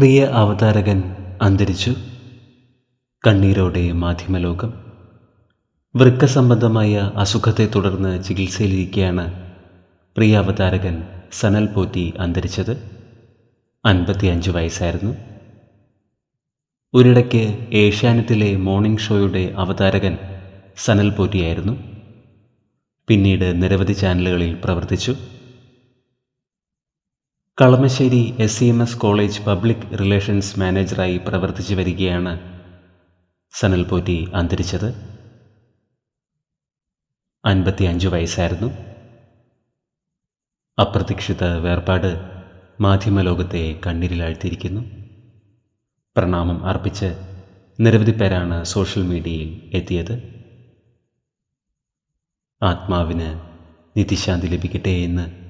പ്രിയ അവതാരകൻ അന്തരിച്ചു. കണ്ണീരോടെ മാധ്യമലോകം. വൃക്ക സംബന്ധമായ അസുഖത്തെ തുടർന്ന് ചികിത്സയിലിരിക്കെയാണ് പ്രിയ അവതാരകൻ സനൽ പോറ്റി അന്തരിച്ചത്. അൻപത്തിയഞ്ച് വയസ്സായിരുന്നു. ഒരിടയ്ക്ക് ഏഷ്യാനെറ്റിലെ മോർണിംഗ് ഷോയുടെ അവതാരകൻ സനൽ പോറ്റിയായിരുന്നു. പിന്നീട് നിരവധി ചാനലുകളിൽ പ്രവർത്തിച്ചു. Kalamassery S C M S college public relations മാനേജറായി പ്രവർത്തിച്ചു വരികയാണ് സനൽ പോറ്റി അന്തരിച്ചത്. അൻപത്തിയഞ്ച് വയസ്സായിരുന്നു. അപ്രതീക്ഷിത വേർപാട് മാധ്യമലോകത്തെ കണ്ണീരിലാഴ്ത്തിയിരിക്കുന്നു. പ്രണാമം അർപ്പിച്ച് നിരവധി പേരാണ് സോഷ്യൽ മീഡിയയിൽ എത്തിയത്. ആത്മാവിന് നിത്യശാന്തി ലഭിക്കട്ടെ എന്ന്